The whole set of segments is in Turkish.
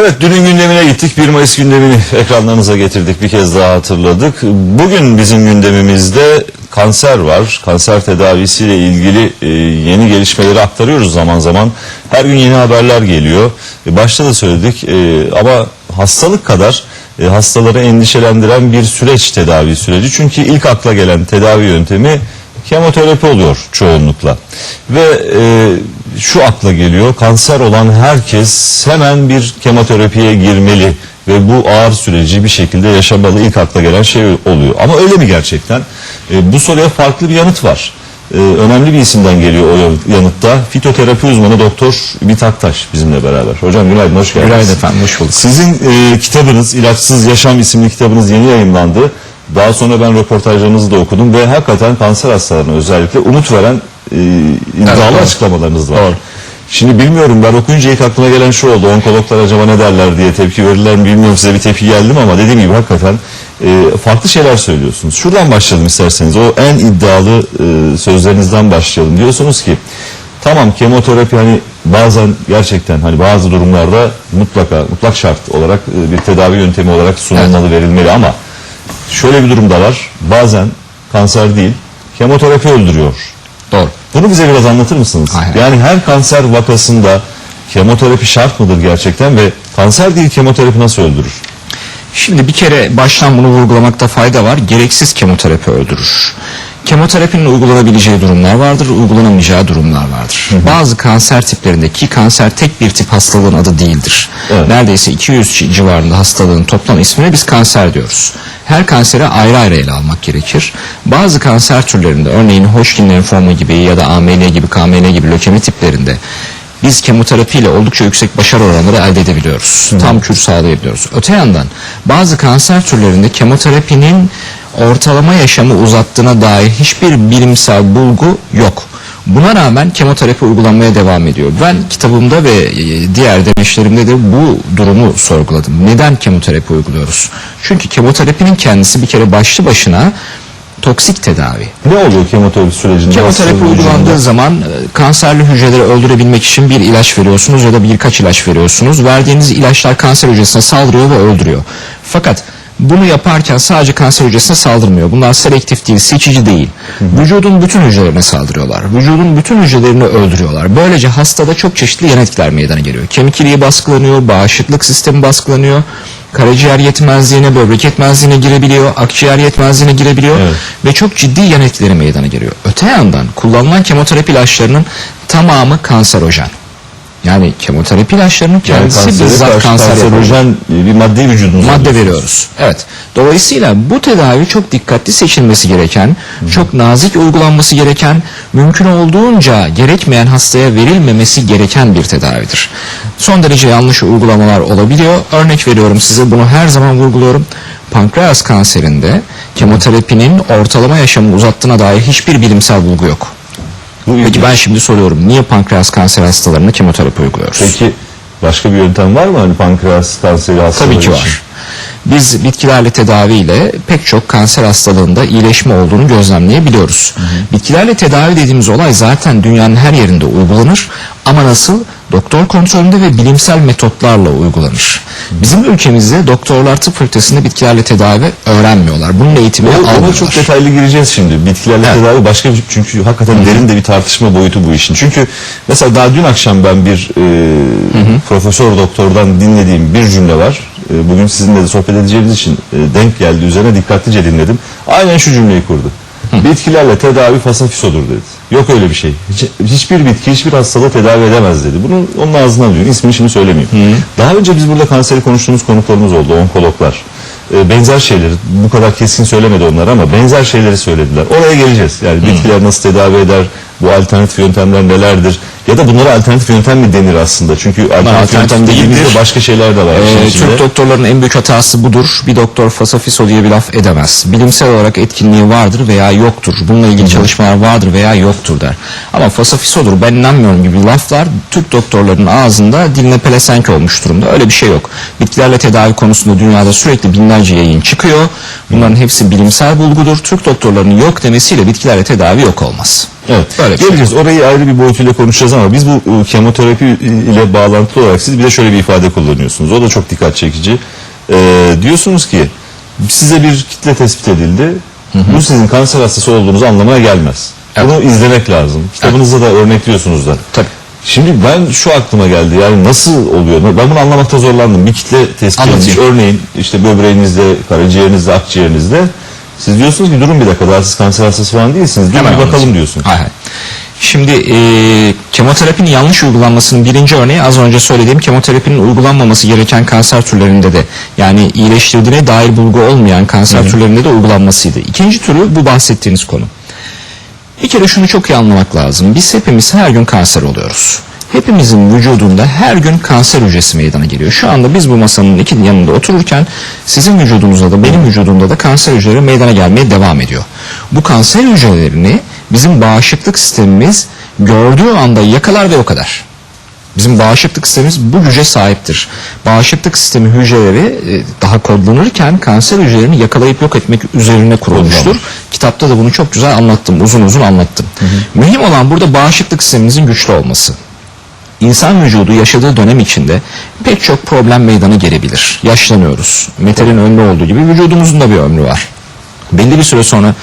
Evet dünün gündemine gittik. 1 Mayıs gündemini ekranlarınıza getirdik. Bir kez daha hatırladık. Bugün bizim gündemimizde kanser var. Kanser tedavisiyle ilgili e, yeni gelişmeleri aktarıyoruz zaman zaman. Her gün yeni haberler geliyor. E, başta da söyledik e, ama hastalık kadar e, hastaları endişelendiren bir süreç tedavi süreci. Çünkü ilk akla gelen tedavi yöntemi kemoterapi oluyor çoğunlukla. Ve e, şu akla geliyor kanser olan herkes hemen bir kemoterapiye girmeli ve bu ağır süreci bir şekilde yaşamalı ilk akla gelen şey oluyor. Ama öyle mi gerçekten? E, bu soruya farklı bir yanıt var. E, önemli bir isimden geliyor o yan- yanıtta. Fitoterapi uzmanı Doktor Ümit Aktaş bizimle beraber. Hocam günaydın, hoş geldiniz. Günaydın efendim, hoş bulduk. Sizin e, kitabınız, İlaçsız Yaşam isimli kitabınız yeni yayınlandı. Daha sonra ben röportajlarınızı da okudum ve hakikaten kanser hastalarına özellikle umut veren e, iddialı doğru. açıklamalarınız var. Doğru. Şimdi bilmiyorum ben okuyunca ilk aklıma gelen şu oldu. Onkologlar acaba ne derler diye tepki verirler mi bilmiyorum size bir tepki geldi mi ama dediğim gibi hakikaten e, farklı şeyler söylüyorsunuz. Şuradan başlayalım isterseniz. O en iddialı e, sözlerinizden başlayalım. Diyorsunuz ki tamam kemoterapi hani bazen gerçekten hani bazı durumlarda mutlaka mutlak şart olarak e, bir tedavi yöntemi olarak sunulmalı verilmeli ama şöyle bir durumda var. Bazen kanser değil kemoterapi öldürüyor. Doğru. Bunu bize biraz anlatır mısınız? Aynen. Yani her kanser vakasında kemoterapi şart mıdır gerçekten ve kanser değil kemoterapi nasıl öldürür? Şimdi bir kere baştan bunu vurgulamakta fayda var. Gereksiz kemoterapi öldürür. Kemoterapinin uygulanabileceği durumlar vardır, uygulanamayacağı durumlar vardır. Bazı kanser tiplerindeki kanser tek bir tip hastalığın adı değildir. Evet. Neredeyse 200 ci- civarında hastalığın toplam ismine biz kanser diyoruz. Her kansere ayrı ayrı ele almak gerekir. Bazı kanser türlerinde örneğin Hodgkin lenfomu gibi ya da AML gibi, KML gibi lökemi tiplerinde biz kemoterapiyle oldukça yüksek başarı oranları elde edebiliyoruz. Tam kür sağlayabiliyoruz. Öte yandan bazı kanser türlerinde kemoterapinin ortalama yaşamı uzattığına dair hiçbir bilimsel bulgu yok. Buna rağmen kemoterapi uygulanmaya devam ediyor. Ben kitabımda ve e, diğer demeçlerimde de bu durumu sorguladım. Neden kemoterapi uyguluyoruz? Çünkü kemoterapinin kendisi bir kere başlı başına toksik tedavi. Ne oluyor kemoterapi sürecinde? Kemoterapi uygulandığı zaman e, kanserli hücreleri öldürebilmek için bir ilaç veriyorsunuz ya da birkaç ilaç veriyorsunuz. Verdiğiniz ilaçlar kanser hücresine saldırıyor ve öldürüyor. Fakat bunu yaparken sadece kanser hücresine saldırmıyor. Bunlar selektif değil, seçici değil. Vücudun bütün hücrelerine saldırıyorlar. Vücudun bütün hücrelerini öldürüyorlar. Böylece hastada çok çeşitli yan etkiler meydana geliyor. Kemik iliği baskılanıyor, bağışıklık sistemi baskılanıyor. Karaciğer yetmezliğine, böbrek yetmezliğine girebiliyor, akciğer yetmezliğine girebiliyor Evet. ve çok ciddi yan etkileri meydana geliyor. Öte yandan kullanılan kemoterapi ilaçlarının tamamı kanserojen. Yani kemoterapi ilaçlarının yani kendisi kansere bizzat karşı kanser kanserojen bir madde vücudunuza Madde veriyoruz. Evet. Dolayısıyla bu tedavi çok dikkatli seçilmesi gereken, çok nazik uygulanması gereken, mümkün olduğunca gerekmeyen hastaya verilmemesi gereken bir tedavidir. Son derece yanlış uygulamalar olabiliyor. Örnek veriyorum size bunu her zaman vurguluyorum. Pankreas kanserinde kemoterapinin ortalama yaşamı uzattığına dair hiçbir bilimsel bulgu yok. Bu Peki ilginç. ben şimdi soruyorum niye pankreas kanser hastalarına kemoterapi uyguluyoruz? Peki başka bir yöntem var mı hani pankreas kanseri hastaları Tabii ki için? var. Biz bitkilerle tedaviyle pek çok kanser hastalığında iyileşme olduğunu gözlemleyebiliyoruz. Bitkilerle tedavi dediğimiz olay zaten dünyanın her yerinde uygulanır ama nasıl? Doktor kontrolünde ve bilimsel metotlarla uygulanır. Bizim ülkemizde doktorlar tıp fakültesinde bitkilerle tedavi öğrenmiyorlar. Bunun eğitimini Ona, ona almıyorlar. çok detaylı gireceğiz şimdi. Bitkilerle Evet. tedavi başka bir çünkü hakikaten derin de bir tartışma boyutu bu işin. Çünkü mesela daha dün akşam ben bir e, profesör doktordan dinlediğim bir cümle var. E, bugün sizinle de sohbet edeceğimiz için e, denk geldi üzerine dikkatlice dinledim. Aynen şu cümleyi kurdu. Bitkilerle tedavi fasafisodur dedi. Yok öyle bir şey. Hiç- hiçbir bitki hiçbir hastalığı tedavi edemez dedi. Bunu onun ağzından duyun. İsmini şimdi söylemeyeyim. Daha önce biz burada kanseri konuştuğumuz konuklarımız oldu. Onkologlar. E, benzer şeyleri bu kadar kesin söylemedi onlar ama benzer şeyleri söylediler. Oraya geleceğiz. Yani bitkiler nasıl tedavi eder? Bu alternatif yöntemler nelerdir? Ya da bunlara alternatif yöntem mi denir aslında? Çünkü alternatif, yöntem dediğimizde başka şeyler de var. Ee. Türk doktorların en büyük hatası budur. Bir doktor fasafiso diye bir laf edemez. Bilimsel olarak etkinliği vardır veya yoktur. Bununla ilgili çalışmalar vardır veya yoktur der. Ama fasafisodur ben inanmıyorum gibi laflar Türk doktorların ağzında diline pelesenk olmuş durumda. Öyle bir şey yok. Bitkilerle tedavi konusunda dünyada sürekli binlerce yayın çıkıyor. Bunların hepsi bilimsel bulgudur. Türk doktorlarının yok demesiyle bitkilerle tedavi yok olmaz. Evet. Böyle şey. Geleceğiz. Orayı ayrı bir boyutuyla konuşacağız ama biz bu e, kemoterapi ile bağlantılı olarak siz bir de şöyle bir ifade kullanıyorsunuz. O da çok dikkat çekici. Ee, diyorsunuz ki size bir kitle tespit edildi. Bu sizin kanser hastası olduğunuz anlamına gelmez. Bunu izlemek lazım. Kitabınızda da örnekliyorsunuz da. Tabii. Şimdi ben şu aklıma geldi yani nasıl oluyor? Ben bunu anlamakta zorlandım. Bir kitle tespit edilmiş. Örneğin işte böbreğinizde, karaciğerinizde, akciğerinizde. Siz diyorsunuz ki durun bir dakika daha siz kanser hastası falan değilsiniz. Durun Hemen bir bakalım anlatayım. diyorsun. Hay hay. Şimdi e, kemoterapinin yanlış uygulanmasının birinci örneği az önce söylediğim kemoterapinin uygulanmaması gereken kanser türlerinde de yani iyileştirdiğine dair bulgu olmayan kanser türlerinde de uygulanmasıydı. İkinci türü bu bahsettiğiniz konu. Bir kere şunu çok iyi anlamak lazım. Biz hepimiz her gün kanser oluyoruz. Hepimizin vücudunda her gün kanser hücresi meydana geliyor. Şu anda biz bu masanın iki yanında otururken sizin vücudunuzda da benim vücudumda da kanser hücreleri meydana gelmeye devam ediyor. Bu kanser hücrelerini bizim bağışıklık sistemimiz gördüğü anda yakalar ve o kadar. Bizim bağışıklık sistemimiz bu güce sahiptir. Bağışıklık sistemi hücreleri e, daha kodlanırken kanser hücrelerini yakalayıp yok etmek üzerine kurulmuştur. Kitapta da bunu çok güzel anlattım, uzun uzun anlattım. Mühim olan burada bağışıklık sisteminizin güçlü olması. İnsan vücudu yaşadığı dönem içinde pek çok problem meydana gelebilir. Yaşlanıyoruz. Metalin önünde olduğu gibi vücudumuzun da bir ömrü var. Belli bir süre sonra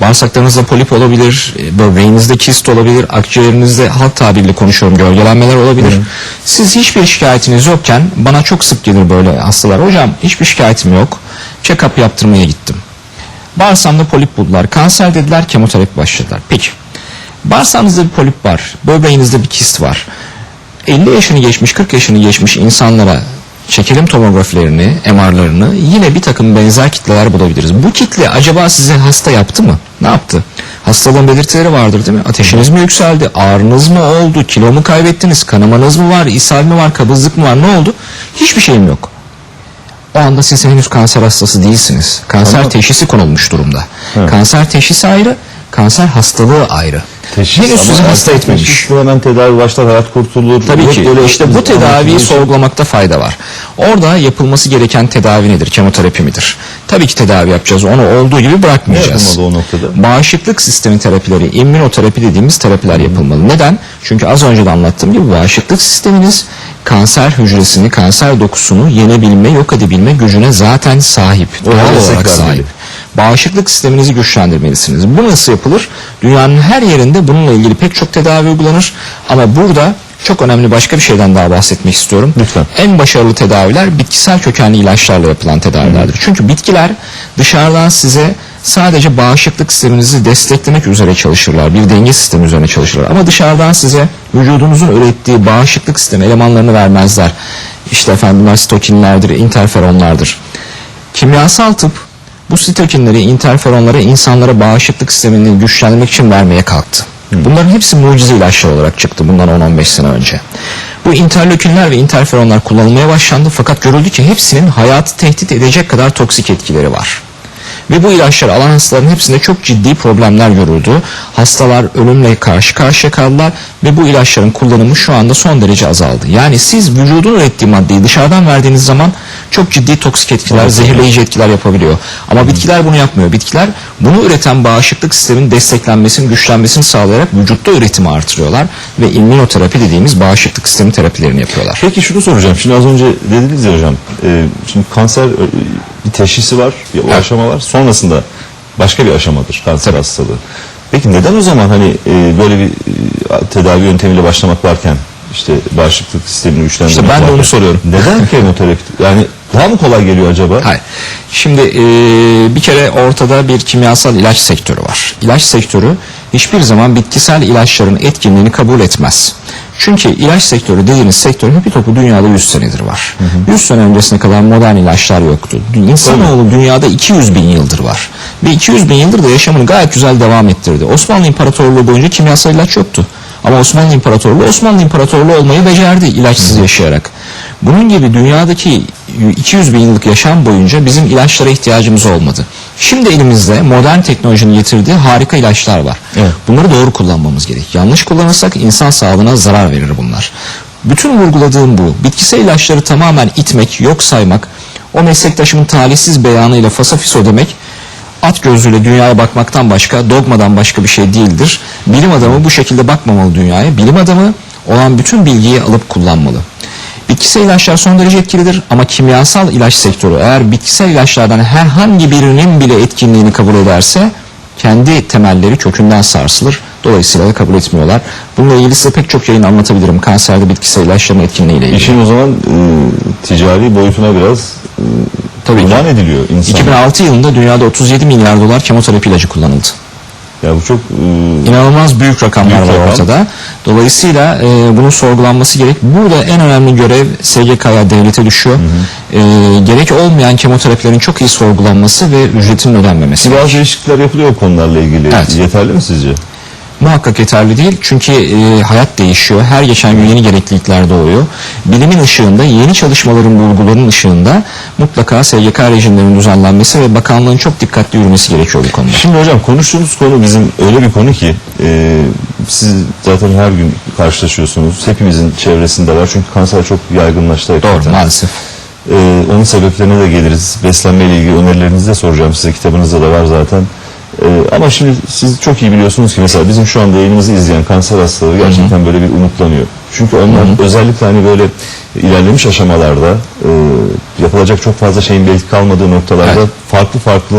bağırsaklarınızda polip olabilir, e, böbreğinizde kist olabilir, akciğerinizde halk tabiriyle konuşuyorum gölgelenmeler olabilir. Siz hiçbir şikayetiniz yokken bana çok sık gelir böyle hastalar. Hocam hiçbir şikayetim yok. Check-up yaptırmaya gittim. Bağırsağımda polip buldular. Kanser dediler, kemoterapi başladılar. Peki. Bağırsağınızda bir polip var, böbreğinizde bir kist var. 50 yaşını geçmiş, 40 yaşını geçmiş insanlara çekelim tomografilerini, MR'larını yine bir takım benzer kitleler bulabiliriz. Bu kitle acaba sizi hasta yaptı mı? Ne yaptı? Hastalığın belirtileri vardır değil mi? Ateşiniz mi yükseldi? Ağrınız mı oldu? Kilo mu kaybettiniz? Kanamanız mı var? ishal mi var? Kabızlık mı var? Ne oldu? Hiçbir şeyim yok. O anda siz henüz kanser hastası değilsiniz. Kanser Ama- teşhisi konulmuş durumda. Kanser teşhisi ayrı, kanser hastalığı ayrı. henüz ama sizi hasta etmemiş. hemen tedavi başlar, hayat kurtulur. Tabii Hep ki. böyle işte bu tedaviyi sorgulamakta fayda var. Orada yapılması gereken tedavi nedir? Kemoterapi midir? Tabii ki tedavi yapacağız. Onu olduğu gibi Ne bırakmayacağız. yapılmalı o noktada? Bağışıklık sistemi terapileri, immünoterapi dediğimiz terapiler yapılmalı. Neden? Çünkü az önce de anlattığım gibi bağışıklık sisteminiz kanser hücresini, kanser dokusunu yenebilme, yok edebilme gücüne zaten sahip. Doğal olarak sahip. Bağışıklık sisteminizi güçlendirmelisiniz. Bu nasıl yapılır? Dünyanın her yerinde bununla ilgili pek çok tedavi uygulanır. Ama burada çok önemli başka bir şeyden daha bahsetmek istiyorum. Lütfen. En başarılı tedaviler bitkisel kökenli ilaçlarla yapılan tedavilerdir. Çünkü bitkiler dışarıdan size sadece bağışıklık sisteminizi desteklemek üzere çalışırlar. Bir denge sistemi üzerine çalışırlar. Ama dışarıdan size vücudunuzun ürettiği bağışıklık sistemi elemanlarını vermezler. İşte efendim bunlar sitokinlerdir, interferonlardır. Kimyasal tıp bu sitokinleri, interferonları insanlara bağışıklık sistemini güçlendirmek için vermeye kalktı. Bunların hepsi mucize ilaçlar olarak çıktı bundan 10-15 sene önce. Bu interleukinler ve interferonlar kullanılmaya başlandı fakat görüldü ki hepsinin hayatı tehdit edecek kadar toksik etkileri var. Ve bu ilaçları alan hastaların hepsinde çok ciddi problemler görüldü. Hastalar ölümle karşı karşıya kaldılar ve bu ilaçların kullanımı şu anda son derece azaldı. Yani siz vücudun ürettiği maddeyi dışarıdan verdiğiniz zaman çok ciddi toksik etkiler, zehirleyici etkiler yapabiliyor. Ama bitkiler bunu yapmıyor. Bitkiler bunu üreten bağışıklık sistemin desteklenmesini, güçlenmesini sağlayarak vücutta üretimi artırıyorlar ve immünoterapi dediğimiz bağışıklık sistemi terapilerini yapıyorlar. Peki şunu soracağım. Şimdi az önce dediniz ya hocam. e, şimdi kanser e, bir teşhisi var, bir o aşama var. Sonrasında başka bir aşamadır kanser hastalığı. Peki neden o zaman hani e, böyle bir e, tedavi yöntemiyle başlamak varken işte bağışıklık sistemini güçlendirmek İşte ben de onu soruyorum. Neden kemoterapi? Yani daha mı kolay geliyor acaba? Hayır. Şimdi e, bir kere ortada bir kimyasal ilaç sektörü var. İlaç sektörü hiçbir zaman bitkisel ilaçların etkinliğini kabul etmez. Çünkü ilaç sektörü dediğiniz sektörün bir topu dünyada 100 senedir var. 100 sene öncesine kadar modern ilaçlar yoktu. İnsanoğlu dünyada 200 bin yıldır var. Ve 200 bin yıldır da yaşamını gayet güzel devam ettirdi. Osmanlı İmparatorluğu boyunca kimyasal ilaç yoktu. Ama Osmanlı İmparatorluğu Osmanlı İmparatorluğu olmayı becerdi ilaçsız yaşayarak. Bunun gibi dünyadaki 200 bin yıllık yaşam boyunca bizim ilaçlara ihtiyacımız olmadı. Şimdi elimizde modern teknolojinin getirdiği harika ilaçlar var. Evet. Bunları doğru kullanmamız gerek. Yanlış kullanırsak insan sağlığına zarar verir bunlar. Bütün vurguladığım bu. Bitkisel ilaçları tamamen itmek, yok saymak, o meslektaşımın talihsiz beyanıyla fasafiso demek at gözüyle dünyaya bakmaktan başka, dogmadan başka bir şey değildir. Bilim adamı bu şekilde bakmamalı dünyaya. Bilim adamı olan bütün bilgiyi alıp kullanmalı. Bitkisel ilaçlar son derece etkilidir ama kimyasal ilaç sektörü eğer bitkisel ilaçlardan herhangi birinin bile etkinliğini kabul ederse kendi temelleri kökünden sarsılır. Dolayısıyla da kabul etmiyorlar. Bununla ilgili size pek çok yayın anlatabilirim. Kanserde bitkisel ilaçların etkinliğiyle ilgili. İşin o zaman e, ticari boyutuna biraz e, Tabii ki. ediliyor insan. 2006 yılında dünyada 37 milyar dolar kemoterapi ilacı kullanıldı. Ya bu çok e, İnanılmaz büyük rakamlar Büyük var rakam. ortada. Dolayısıyla e, bunun sorgulanması gerek. Burada en önemli görev SGK'ya devlete düşüyor. E, gerek olmayan kemoterapilerin çok iyi sorgulanması ve ücretinin ödenmemesi. bazı değişiklikler yapılıyor konularla ilgili. Evet. Yeterli mi sizce? Muhakkak yeterli değil çünkü e, hayat değişiyor. Her geçen gün yeni gereklilikler doğuyor. Bilimin ışığında, yeni çalışmaların bulguların ışığında mutlaka SGK rejimlerinin düzenlenmesi ve bakanlığın çok dikkatli yürümesi gerekiyor bu konuda. Şimdi hocam konuştuğumuz konu bizim öyle bir konu ki e, siz zaten her gün karşılaşıyorsunuz. Hepimizin çevresinde var çünkü kanser çok yaygınlaştı. Doğru hakikaten. maalesef. Ee, onun sebeplerine de geliriz. Beslenme ile ilgili önerilerinizi de soracağım size. Kitabınızda da var zaten. Ee, ama şimdi siz çok iyi biliyorsunuz ki mesela bizim şu anda yayınımızı izleyen kanser hastaları gerçekten böyle bir umutlanıyor. Çünkü onlar özellikle hani böyle ilerlemiş aşamalarda e, yapılacak çok fazla şeyin belki kalmadığı noktalarda Evet. farklı farklı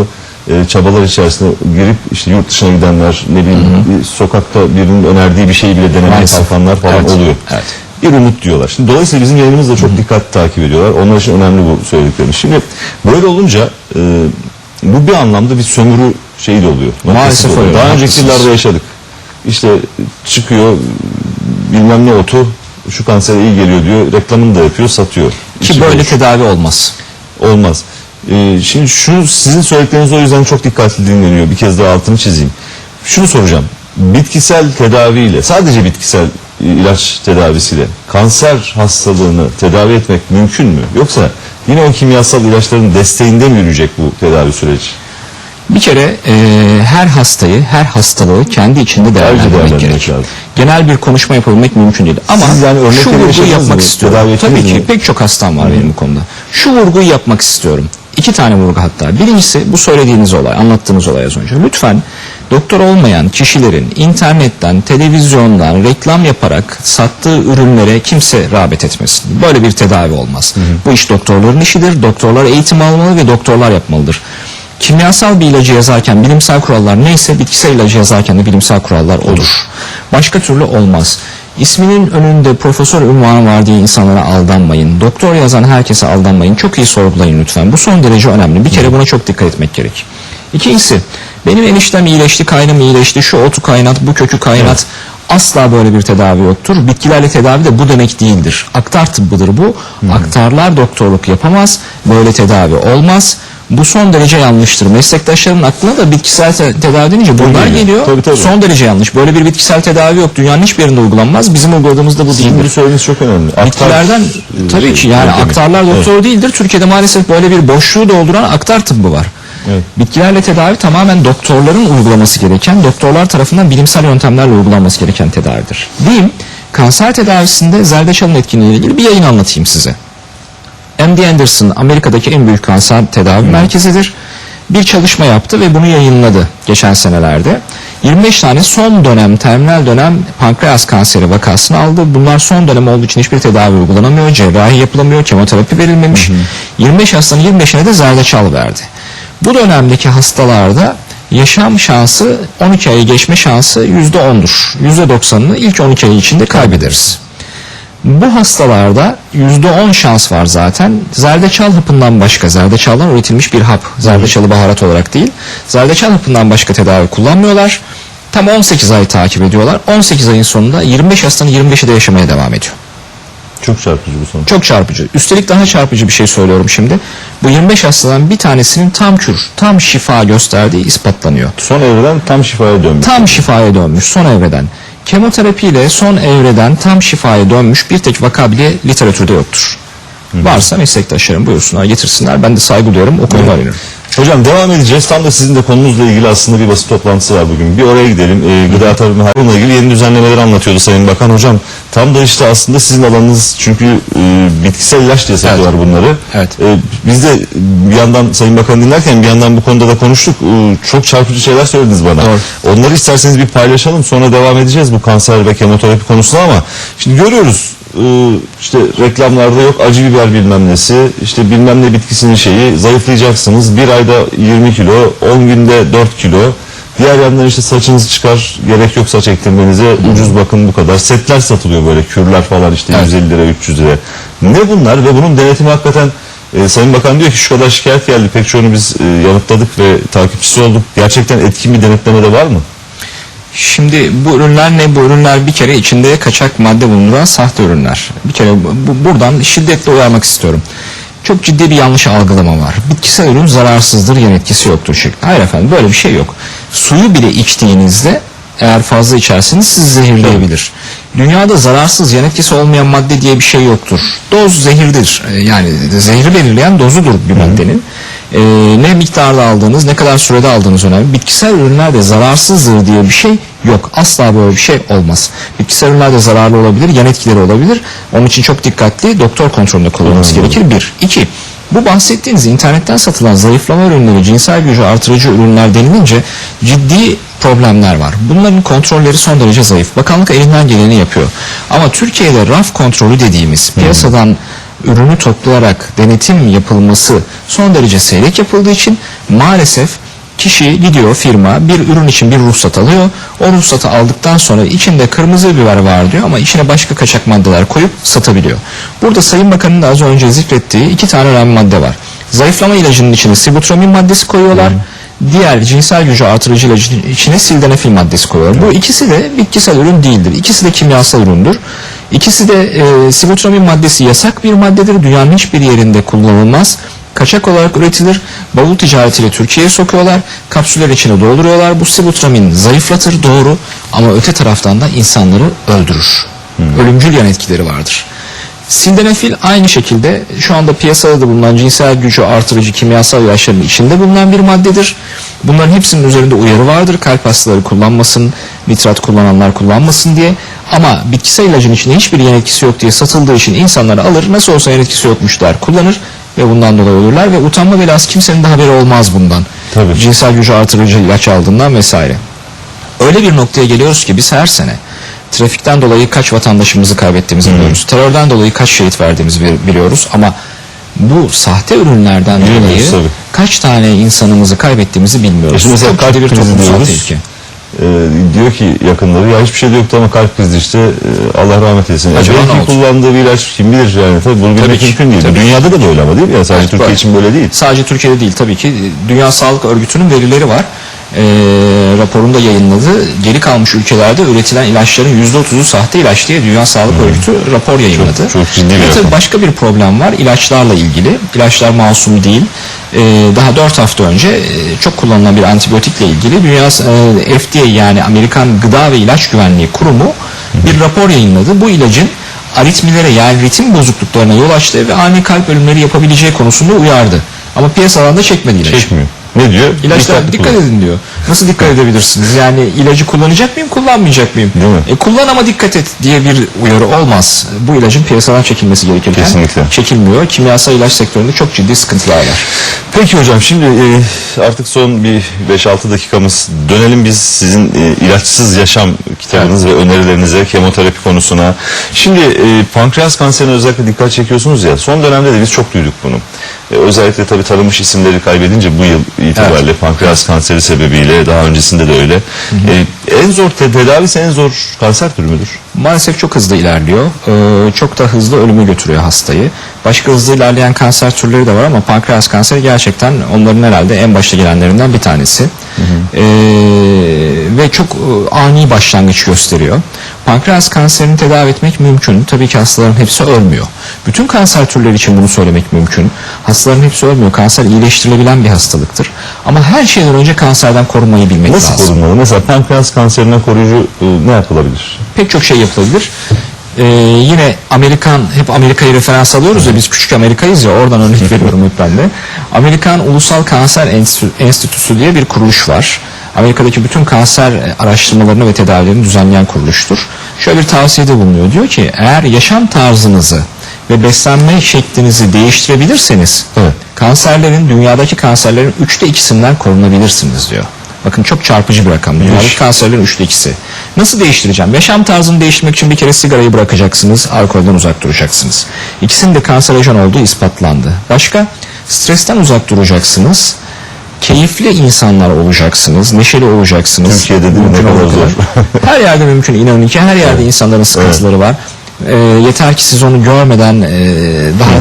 e, çabalar içerisine girip işte yurt dışına gidenler ne bileyim bir sokakta birinin önerdiği bir şeyi bile denemeye Maalesef. kalkanlar falan Evet. oluyor Evet. bir umut diyorlar. Şimdi dolayısıyla bizim yayınımızı da çok dikkatli takip ediyorlar. Onlar için önemli bu söylediklerimiz. Şimdi böyle olunca e, bu bir anlamda bir sömürü şeyi de oluyor. Maalesef oluyor. Daha önceki yıllarda yaşadık. İşte çıkıyor bilmem ne otu şu kansere iyi geliyor diyor. Reklamını da yapıyor, satıyor. Ki İçi böyle boş. tedavi olmaz. Olmaz. Ee, şimdi şunu sizin söyledikleriniz o yüzden çok dikkatli dinleniyor. Bir kez daha altını çizeyim. Şunu soracağım. Bitkisel tedaviyle, sadece bitkisel ilaç tedavisiyle kanser hastalığını tedavi etmek mümkün mü? Yoksa yine o kimyasal ilaçların desteğinde mi yürüyecek bu tedavi süreci? Bir kere e, her hastayı, her hastalığı kendi içinde değerlendirmek gerekiyor. lazım. Genel bir konuşma yapabilmek mümkün değil. Ama Siz yani şu vurguyu yapmak mı? istiyorum. Tabii ki mi? pek çok hastam var benim bu konuda. Şu vurguyu yapmak istiyorum. İki tane vurgu hatta. Birincisi bu söylediğiniz olay, anlattığınız olay az önce. Lütfen doktor olmayan kişilerin internetten, televizyondan reklam yaparak sattığı ürünlere kimse rağbet etmesin. Böyle bir tedavi olmaz. Bu iş doktorların işidir. Doktorlar eğitim almalı ve doktorlar yapmalıdır. Kimyasal bir ilacı yazarken bilimsel kurallar neyse bitkisel ilacı yazarken de bilimsel kurallar olur. Başka türlü olmaz. İsminin önünde profesör ünvanı var diye insanlara aldanmayın. Doktor yazan herkese aldanmayın. Çok iyi sorgulayın lütfen. Bu son derece önemli. Bir kere buna çok dikkat etmek gerek. İkincisi benim eniştem iyileşti, kaynım iyileşti, şu otu kaynat, bu kökü kaynat. Asla böyle bir tedavi yoktur. Bitkilerle tedavi de bu demek değildir. Aktar tıbbıdır bu. Aktarlar doktorluk yapamaz. Böyle tedavi olmaz. Bu son derece yanlıştır. Meslektaşlarımın aklına da bitkisel te- tedavi denince bunlar geliyor. geliyor. Tabii, tabii. Son derece yanlış. Böyle bir bitkisel tedavi yok. Dünyanın hiçbir yerinde uygulanmaz. Bizim uyguladığımızda bu Sizin değildir. bu söylediğiniz çok önemli. Aktar, Bitkilerden e, tabii ki yani aktarlar doktor Evet. değildir. Türkiye'de maalesef böyle bir boşluğu dolduran aktar tıbbı var. Evet. Bitkilerle tedavi tamamen doktorların uygulaması gereken, doktorlar tarafından bilimsel yöntemlerle uygulanması gereken tedavidir. Diyeyim, kanser tedavisinde zerdeçalın etkinliğiyle ilgili bir yayın anlatayım size. MD Anderson Amerika'daki en büyük kanser tedavi merkezidir. Bir çalışma yaptı ve bunu yayınladı geçen senelerde. 25 tane son dönem, terminal dönem pankreas kanseri vakasını aldı. Bunlar son dönem olduğu için hiçbir tedavi uygulanamıyor, cerrahi yapılamıyor, kemoterapi verilmemiş. 25 hastanın 25'ine de zerdeçal verdi. Bu dönemdeki hastalarda yaşam şansı 12 ayı geçme şansı %10'dur. %90'ını ilk 12 ay içinde kaybederiz. Bu hastalarda %10 şans var zaten. Zerdeçal hapından başka, zerdeçaldan üretilmiş bir hap. Zerdeçalı baharat olarak değil. Zerdeçal hapından başka tedavi kullanmıyorlar. Tam 18 ay takip ediyorlar. 18 ayın sonunda 25 hastanın 25'i de yaşamaya devam ediyor. Çok çarpıcı bu sonuç. Çok çarpıcı. Üstelik daha çarpıcı bir şey söylüyorum şimdi. Bu 25 hastadan bir tanesinin tam kür, tam şifa gösterdiği ispatlanıyor. Son evreden tam şifaya dönmüş. Tam şifaya dönmüş son evreden. Kemoterapiyle son evreden tam şifaya dönmüş bir tek vaka bile literatürde yoktur. Varsa meslektaşlarım buyursunlar getirsinler. Ben de saygı duyuyorum. O öğrenirim. Hocam devam edeceğiz. Tam da sizin de konunuzla ilgili aslında bir basın toplantısı var bugün. Bir oraya gidelim. Ee, gıda tarımı bununla ilgili yeni düzenlemeler anlatıyordu Sayın Bakan. Hocam tam da işte aslında sizin alanınız çünkü e, bitkisel ilaç diye satıyorlar bunları. Evet. Ee, biz de bir yandan Sayın Bakan dinlerken bir yandan bu konuda da konuştuk. Ee, çok çarpıcı şeyler söylediniz bana. Doğru. Onları isterseniz bir paylaşalım. Sonra devam edeceğiz bu kanser ve kemoterapi konusuna ama şimdi görüyoruz e, işte reklamlarda yok acı biber bilmem nesi işte bilmem ne bitkisinin şeyi zayıflayacaksınız. Bir ayda 20 kilo 10 günde 4 kilo. Diğer yandan işte saçınız çıkar gerek yok saç ektirmenize. Ucuz bakın bu kadar. Setler satılıyor böyle kürler falan işte Evet. 150 lira 300 lira. Ne bunlar? Ve bunun denetimi hakikaten e, Sayın Bakan diyor ki şu kadar şikayet geldi pek çoğunu biz e, yanıtladık ve takipçisi olduk. Gerçekten etkin bir denetleme de var mı? Şimdi bu ürünler ne? Bu ürünler bir kere içinde kaçak madde bulunduran sahte ürünler. Bir kere bu, bu- buradan şiddetle uyarmak istiyorum. Çok ciddi bir yanlış algılama var. Bitkisel ürün zararsızdır, yan etkisi yoktur şeklinde. Hayır efendim böyle bir şey yok. Suyu bile içtiğinizde eğer fazla içerseniz sizi zehirleyebilir. Dünyada zararsız, yan etkisi olmayan madde diye bir şey yoktur. Doz zehirdir. Ee, Yani zehri belirleyen dozudur bir maddenin. Ee, ne miktarda aldığınız, ne kadar sürede aldığınız önemli. Bitkisel ürünlerde zararsızdır diye bir şey yok. Asla böyle bir şey olmaz. Bitkisel ürünlerde zararlı olabilir, yan etkileri olabilir. Onun için çok dikkatli doktor kontrolünde kullanılması gerekir. Bir. İki. Bu bahsettiğiniz internetten satılan zayıflama ürünleri, cinsel gücü artırıcı ürünler denilince ciddi problemler var. Bunların kontrolleri son derece zayıf. Bakanlık elinden geleni yapıyor. Ama Türkiye'de raf kontrolü dediğimiz piyasadan ürünü toplayarak denetim yapılması son derece seyrek yapıldığı için maalesef kişi gidiyor firma bir ürün için bir ruhsat alıyor. O ruhsatı aldıktan sonra içinde kırmızı biber var diyor ama içine başka kaçak maddeler koyup satabiliyor. Burada Sayın Bakan'ın da az önce zikrettiği iki tane önemli madde var. Zayıflama ilacının içine sibutramin maddesi koyuyorlar. Diğer cinsel gücü artırıcı ilacın içine sildenafil maddesi koyuyorlar. Bu ikisi de bitkisel ürün değildir. İkisi de kimyasal üründür. İkisi de e, sibutramin maddesi yasak bir maddedir. Dünyanın hiçbir yerinde kullanılmaz. Kaçak olarak üretilir. Bavul ticaretiyle Türkiye'ye sokuyorlar. Kapsüller içine dolduruyorlar. Bu sibutramin zayıflatır doğru ama öte taraftan da insanları öldürür. Ölümcül yan etkileri vardır. Sildenafil aynı şekilde şu anda piyasada da bulunan cinsel gücü artırıcı kimyasal ilaçların içinde bulunan bir maddedir. Bunların hepsinin üzerinde uyarı vardır. Kalp hastaları kullanmasın, nitrat kullananlar kullanmasın diye. Ama bitkisel ilacın içinde hiçbir yan etkisi yok diye satıldığı için insanlar alır. Nasıl olsa yan etkisi yokmuş der, kullanır ve bundan dolayı olurlar ve utanma belası kimsenin de haberi olmaz bundan. Tabii. Cinsel gücü artırıcı ilaç aldığından vesaire. Öyle bir noktaya geliyoruz ki biz her sene trafikten dolayı kaç vatandaşımızı kaybettiğimizi biliyoruz. Terörden dolayı kaç şehit verdiğimizi bi- biliyoruz ama bu sahte ürünlerden Bilmiyoruz dolayı tabii. kaç tane insanımızı kaybettiğimizi bilmiyoruz. Şimdi mesela Çok kalp ciddi bir krizi toplumsal diyoruz. tehlike. Ee, diyor ki yakınları ya hiçbir şey de yoktu ama kalp krizi işte e, Allah rahmet eylesin. Ya Acaba ne belki oldu? kullandığı bir ilaç kim bilir yani tabii bunu bilmek ki, mümkün değil. tabii ki. Dünyada da böyle ama değil mi? Yani sadece Türkiye böyle. için böyle değil. Sadece Türkiye'de değil tabii ki. Dünya Sağlık Örgütü'nün verileri var. Ee, raporunda yayınladı. Geri kalmış ülkelerde üretilen ilaçların %30'u sahte ilaç diye Dünya Sağlık Örgütü rapor yayınladı. Hmm. çok ciddi bir Ve tabii başka bir problem var ilaçlarla ilgili. İlaçlar masum değil. Ee, daha 4 hafta önce e, çok kullanılan bir antibiyotikle ilgili Dünya e, FDA yani Amerikan Gıda ve İlaç Güvenliği Kurumu bir rapor yayınladı. Bu ilacın aritmilere yani ritim bozukluklarına yol açtığı ve ani kalp ölümleri yapabileceği konusunda uyardı. Ama piyasadan da çekmedi ilacı. Çekmiyor. Ne diyor? İlaçlar dikkat kullan. edin diyor. Nasıl dikkat edebilirsiniz? Yani ilacı kullanacak mıyım, kullanmayacak mıyım? Değil mi? E, kullan ama dikkat et diye bir uyarı olmaz. Bu ilacın piyasadan çekilmesi gerekirken Kesinlikle. çekilmiyor. Kimyasal ilaç sektöründe çok ciddi sıkıntılar var. Peki hocam şimdi e, artık son bir 5-6 dakikamız dönelim biz sizin e, ilaçsız yaşam kitabınız ve önerilerinize kemoterapi konusuna. Şimdi e, pankreas kanserine özellikle dikkat çekiyorsunuz ya son dönemde de biz çok duyduk bunu. E, özellikle tabii tanınmış isimleri kaybedince bu yıl itibariyle pankreas kanseri sebebiyle daha öncesinde de öyle. E, en zor te- tedavisi en zor kanser türü müdür? Maalesef çok hızlı ilerliyor. Ee, çok da hızlı ölüme götürüyor hastayı. Başka hızlı ilerleyen kanser türleri de var ama pankreas kanseri gerçekten onların herhalde en başta gelenlerinden bir tanesi. Ee, ve çok e, ani başlangıç gösteriyor. Pankreas kanserini tedavi etmek mümkün. Tabii ki hastaların hepsi ölmüyor. Bütün kanser türleri için bunu söylemek mümkün. Hastaların hepsi ölmüyor. Kanser iyileştirilebilen bir hastalıktır. Ama her şeyden önce kanserden korunmayı bilmek Nasıl lazım. korunmalı? Mesela pankreas kanserinden koruyucu e, ne yapılabilir? pek çok şey yapılabilir. Ee, yine Amerikan, hep Amerika'yı referans alıyoruz ya biz küçük Amerika'yız ya oradan örnek veriyorum hep ben de. Amerikan Ulusal Kanser Enstitü- Enstitüsü diye bir kuruluş var. Amerika'daki bütün kanser e, araştırmalarını ve tedavilerini düzenleyen kuruluştur. Şöyle bir tavsiyede bulunuyor. Diyor ki eğer yaşam tarzınızı ve beslenme şeklinizi değiştirebilirseniz Evet. kanserlerin, dünyadaki kanserlerin üçte ikisinden korunabilirsiniz diyor. Bakın çok çarpıcı bir rakam. Dünyadaki kanserlerin üçte ikisi. Nasıl değiştireceğim? Yaşam tarzını değiştirmek için bir kere sigarayı bırakacaksınız, alkolden uzak duracaksınız. İkisinin de kanserojen olduğu ispatlandı. Başka? Stresten uzak duracaksınız. Keyifli insanlar olacaksınız, neşeli olacaksınız. Türkiye'de değil mi? Mümkün Ne kadar zor. Her yerde mümkün inanın ki her yerde insanların sıkıntıları var. Ee, yeter ki siz onu görmeden e, daha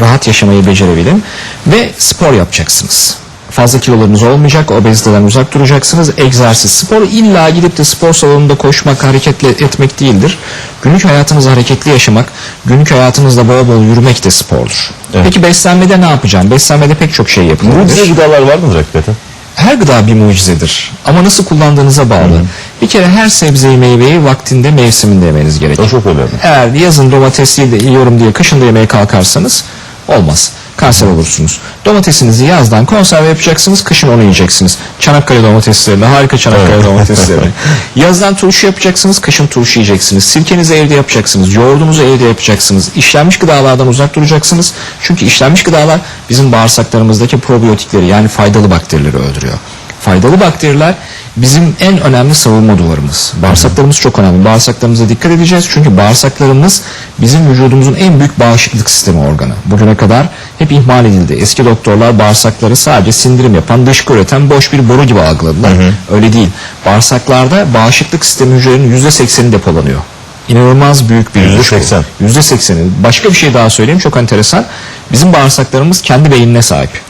rahat yaşamayı becerebilin ve spor yapacaksınız. Fazla kilolarınız olmayacak, obeziteden uzak duracaksınız. Egzersiz, spor illa gidip de spor salonunda koşmak, hareketle etmek değildir. Günlük hayatınızı hareketli yaşamak, günlük hayatınızda bol bol yürümek de spordur. Evet. Peki beslenmede ne yapacağım? Beslenmede pek çok şey yapılabilir. Mucize gıdalar var mıdır hakikaten? Her gıda bir mucizedir. Ama nasıl kullandığınıza bağlı. Bir kere her sebzeyi meyveyi vaktinde mevsiminde yemeniz gerekir. O çok önemli. Eğer yazın domatesli de yiyorum diye kışın da yemeye kalkarsanız olmaz. Kanser olursunuz. Domatesinizi yazdan konserve yapacaksınız, kışın onu yiyeceksiniz. Çanakkale domateslerini, harika Çanakkale Evet. domateslerini. Yazdan turşu yapacaksınız, kışın turşu yiyeceksiniz. Sirkenizi evde yapacaksınız, yoğurdunuzu evde yapacaksınız. İşlenmiş gıdalardan uzak duracaksınız. Çünkü işlenmiş gıdalar bizim bağırsaklarımızdaki probiyotikleri yani faydalı bakterileri öldürüyor. Faydalı bakteriler bizim en önemli savunma duvarımız. Bağırsaklarımız çok önemli. Bağırsaklarımıza dikkat edeceğiz. Çünkü bağırsaklarımız bizim vücudumuzun en büyük bağışıklık sistemi organı. Bugüne kadar hep ihmal edildi. Eski doktorlar bağırsakları sadece sindirim yapan, dışkı üreten boş bir boru gibi algıladılar. Öyle değil. Bağırsaklarda bağışıklık sistemi hücrelerinin %80'i depolanıyor. İnanılmaz büyük bir güç bu. %80. %80'i. Başka bir şey daha söyleyeyim çok enteresan. Bizim bağırsaklarımız kendi beynine sahip.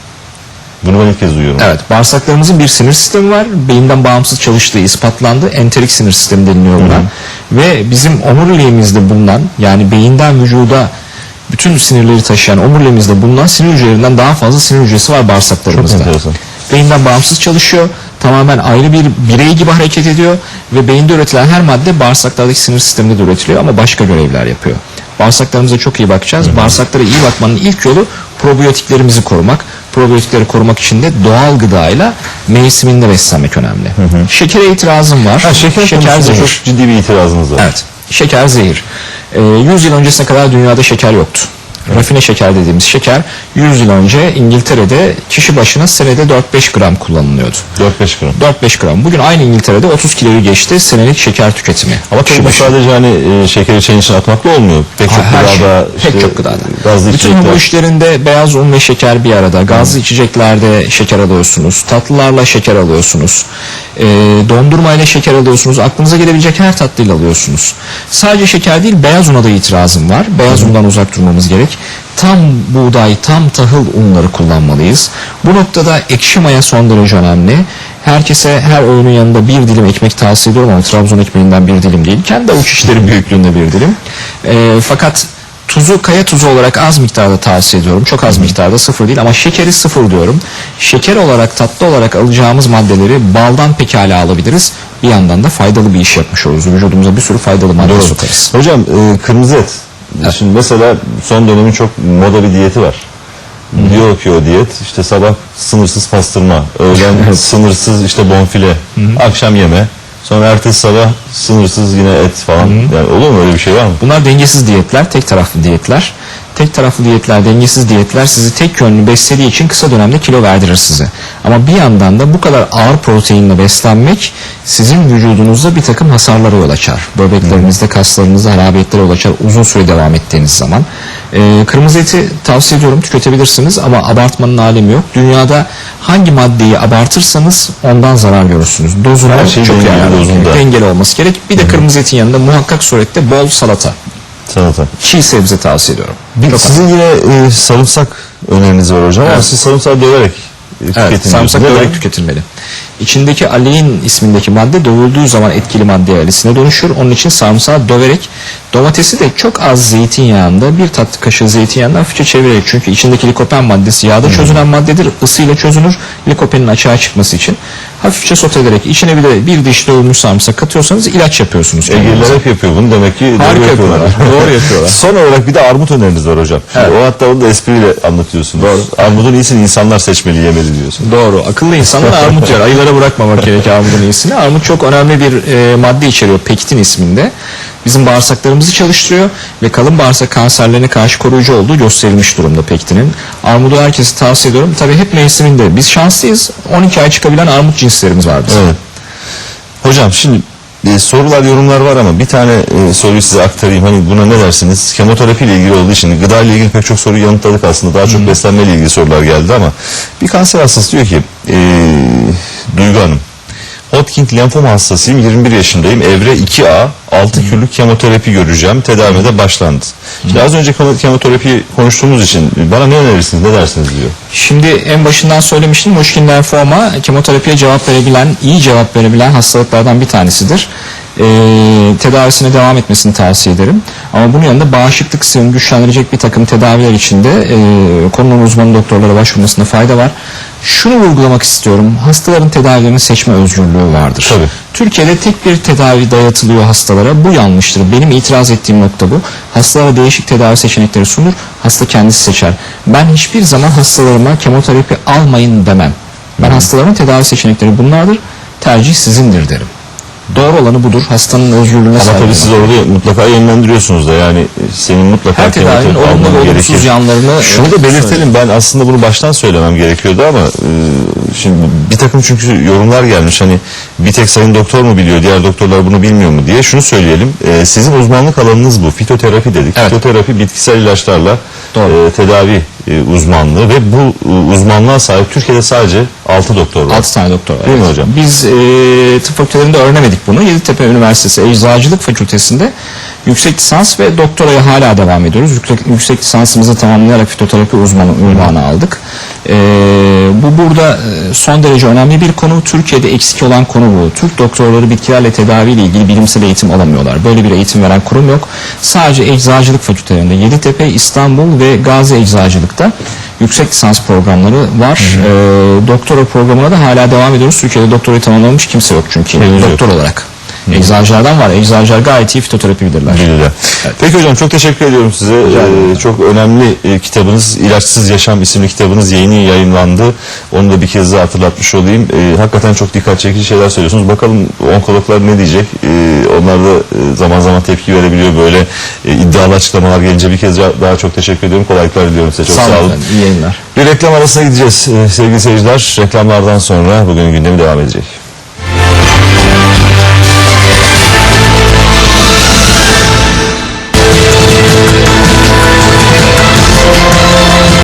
Bunu ben ilk kez duyuyorum. Evet, bağırsaklarımızın bir sinir sistemi var. Beyinden bağımsız çalıştığı ispatlandı. Enterik sinir sistemi deniliyor buna. Ve bizim omuriliğimizde bulunan yani beyinden vücuda bütün sinirleri taşıyan omuriliğimizde bulunan sinir hücrelerinden daha fazla sinir hücresi var bağırsaklarımızda. Çok enteresan. Beyinden bağımsız çalışıyor. Tamamen ayrı bir birey gibi hareket ediyor ve beyinde üretilen her madde bağırsaklardaki sinir sisteminde de üretiliyor ama başka görevler yapıyor. Bağırsaklarımıza çok iyi bakacağız. Bağırsaklara iyi bakmanın ilk yolu probiyotiklerimizi korumak. Probiyotikleri korumak için de doğal gıdayla mevsiminde beslenmek önemli. Şekere itirazım var. Ha, şeker, şeker zehir. çok ciddi bir itirazınız var. Evet. Şeker zehir. Ee, 100 yıl öncesine kadar dünyada şeker yoktu. Rafine şeker dediğimiz şeker 100 yıl önce İngiltere'de kişi başına senede 4-5 gram kullanılıyordu. 4-5 gram. 4-5 gram. Bugün aynı İngiltere'de 30 kiloyu geçti senelik şeker tüketimi. Ama tabii bu sadece hani e, şekeri çayın içine atmakla olmuyor. Pek çok Her şey, gıdada, işte, pek çok gıdada. gazlı Bütün içecekler. işlerinde beyaz un ve şeker bir arada. Gazlı içeceklerde şeker alıyorsunuz. Tatlılarla şeker alıyorsunuz. E, dondurmayla şeker alıyorsunuz. Aklınıza gelebilecek her tatlıyla alıyorsunuz. Sadece şeker değil beyaz una da itirazım var. Beyaz undan uzak durmamız gerek. Tam buğday, tam tahıl unları kullanmalıyız. Bu noktada ekşi maya son derece önemli. Herkese her öğünün yanında bir dilim ekmek tavsiye ediyorum ama Trabzon ekmeğinden bir dilim değil. Kendi avuç içleri büyüklüğünde bir dilim. E, fakat tuzu kaya tuzu olarak az miktarda tavsiye ediyorum. Çok az miktarda sıfır değil ama şekeri sıfır diyorum. Şeker olarak tatlı olarak alacağımız maddeleri baldan pekala alabiliriz. Bir yandan da faydalı bir iş yapmış oluruz. Vücudumuza bir sürü faydalı madde sokarız. Hocam e, kırmızı et. Şimdi mesela son dönemin çok moda bir diyeti var. Diyor ki o diyet işte sabah sınırsız pastırma, öğlen sınırsız işte bonfile, akşam yeme, sonra ertesi sabah sınırsız yine et falan. Yani olur mu öyle bir şey var mı? Bunlar dengesiz diyetler, tek taraflı diyetler. Tek taraflı diyetler, dengesiz diyetler sizi tek yönlü beslediği için kısa dönemde kilo verdirir size. Ama bir yandan da bu kadar ağır proteinle beslenmek sizin vücudunuzda bir takım hasarlara yol açar. Böbreklerinizde, kaslarınızda harabetlere yol açar uzun süre devam ettiğiniz zaman. Ee, kırmızı eti tavsiye ediyorum tüketebilirsiniz ama abartmanın alemi yok. Dünyada hangi maddeyi abartırsanız ondan zarar görürsünüz. Dozunu Her şey çok dengeli dozunda. Dengeli olması gerek. Bir de kırmızı etin yanında muhakkak surette bol salata. Salata. Çiğ sebze tavsiye ediyorum. Bir, Çok sizin yine e, sarımsak öneriniz var hocam ama Evet. siz sarımsağı döverek e, Evet, tüketin sarımsak diyorsunuz. döverek tüketilmeli. İçindeki alein ismindeki madde dövüldüğü zaman etkili maddeye alisine dönüşür. Onun için sarımsağı döverek Domatesi de çok az zeytinyağında bir tatlı kaşığı zeytinyağında hafifçe çevirerek çünkü içindeki likopen maddesi yağda çözünen maddedir. Isıyla çözünür likopenin açığa çıkması için. Hafifçe sote ederek içine bir de bir diş dövülmüş sarımsak katıyorsanız ilaç yapıyorsunuz. Ege'liler hep yapıyor bunu demek ki doğru Harika yapıyorlar. yapıyorlar. Doğru yapıyorlar. Son olarak bir de armut öneriniz var hocam. Şimdi Evet. O hatta onu da espriyle anlatıyorsunuz. Doğru. Armudun iyisini insanlar seçmeli yemeli diyorsun. Doğru. Akıllı insanlar armut yer. Ayılara bırakmamak gerekiyor armudun iyisini. Armut çok önemli bir e, madde içeriyor. Pektin isminde. Bizim bağırsaklarımızı çalıştırıyor ve kalın bağırsak kanserlerine karşı koruyucu olduğu gösterilmiş durumda pektinin. Armudu herkese tavsiye ediyorum. Tabii hep mevsiminde. Biz şanslıyız. 12 ay çıkabilen armut cinslerimiz var bizim. Evet. Hocam şimdi e, sorular yorumlar var ama bir tane e, soruyu size aktarayım. Hani buna ne dersiniz? Kemoterapi ile ilgili olduğu için gıda ile ilgili pek çok soruyu yanıtladık aslında. Daha çok beslenme ile ilgili sorular geldi ama bir kanser hastası diyor ki e, Duygu Hanım Hodgkin lenfoma hastasıyım 21 yaşındayım evre 2A 6 kürlük kemoterapi göreceğim tedavide başlandı. Şimdi az önce kemo- kemoterapi konuştuğumuz için bana ne önerirsiniz ne dersiniz diyor. Şimdi en başından söylemiştim. Hodgkin lenfoma kemoterapiye cevap verebilen, iyi cevap verebilen hastalıklardan bir tanesidir. Ee, tedavisine devam etmesini tavsiye ederim. Ama bunun yanında bağışıklık sistemini güçlendirecek bir takım tedaviler içinde e, konunun uzmanı doktorlara başvurmasında fayda var. Şunu vurgulamak istiyorum. Hastaların tedavilerini seçme özgürlüğü vardır. Tabii. Türkiye'de tek bir tedavi dayatılıyor hastalara. Bu yanlıştır. Benim itiraz ettiğim nokta bu. Hastalara değişik tedavi seçenekleri sunur. Hasta kendisi seçer. Ben hiçbir zaman hastalarıma kemoterapi almayın demem. Ben hastaların tedavi seçenekleri bunlardır. Tercih sizindir derim. Doğru olanı budur. Hastanın özgürlüğüne Ama tabii siz orada mutlaka yönlendiriyorsunuz da yani senin mutlaka Her tedavinin kemoterapi olumlu ve olumsuz gerekir. yanlarını, Şunu da belirtelim ben aslında bunu baştan söylemem gerekiyordu ama e, şimdi bir takım çünkü yorumlar gelmiş hani bir tek sayın doktor mu biliyor diğer doktorlar bunu bilmiyor mu diye şunu söyleyelim. E, sizin uzmanlık alanınız bu fitoterapi dedik. Evet. Fitoterapi bitkisel ilaçlarla Doğru. e, tedavi e, uzmanlığı ve bu e, uzmanlığa sahip Türkiye'de sadece 6 doktor var. 6 tane doktor var. Değil mi Evet. hocam? Biz e, tıp fakültelerinde öğrenemedik bunu. Yeditepe Üniversitesi Eczacılık Fakültesi'nde yüksek lisans ve doktoraya hala devam ediyoruz. Yüksek, yüksek lisansımızı tamamlayarak fitoterapi uzmanı unvanı aldık. E, bu burada e, son derece önemli bir konu. Türkiye'de eksik olan konu bu. Türk doktorları bitkilerle tedavi ile ilgili bilimsel eğitim alamıyorlar. Böyle bir eğitim veren kurum yok. Sadece eczacılık fakültelerinde Yeditepe, İstanbul ve Gazi Eczacılık'ta yüksek lisans programları var. Ee, doktora programına da hala devam ediyoruz. Türkiye'de doktorayı tamamlamış kimse yok çünkü Henüz yok. doktor olarak. Eczacılardan var. Eczacılar gayet iyi fitoterapi bilirler. Bilirler. Peki hocam çok teşekkür ediyorum size. Ee, çok önemli e, kitabınız İlaçsız Yaşam isimli kitabınız yeni yayınlandı. Onu da bir kez daha hatırlatmış olayım. Ee, hakikaten çok dikkat çekici şeyler söylüyorsunuz. Bakalım onkologlar ne diyecek? Ee, onlar da e, zaman zaman tepki verebiliyor böyle e, iddialı açıklamalar gelince bir kez daha çok teşekkür ediyorum. Kolaylıklar diliyorum size. Çok sağ, Sağ olun efendim. İyi yayınlar. Bir reklam arasına gideceğiz Ee, sevgili seyirciler. Reklamlardan sonra bugün gündemi devam edecek.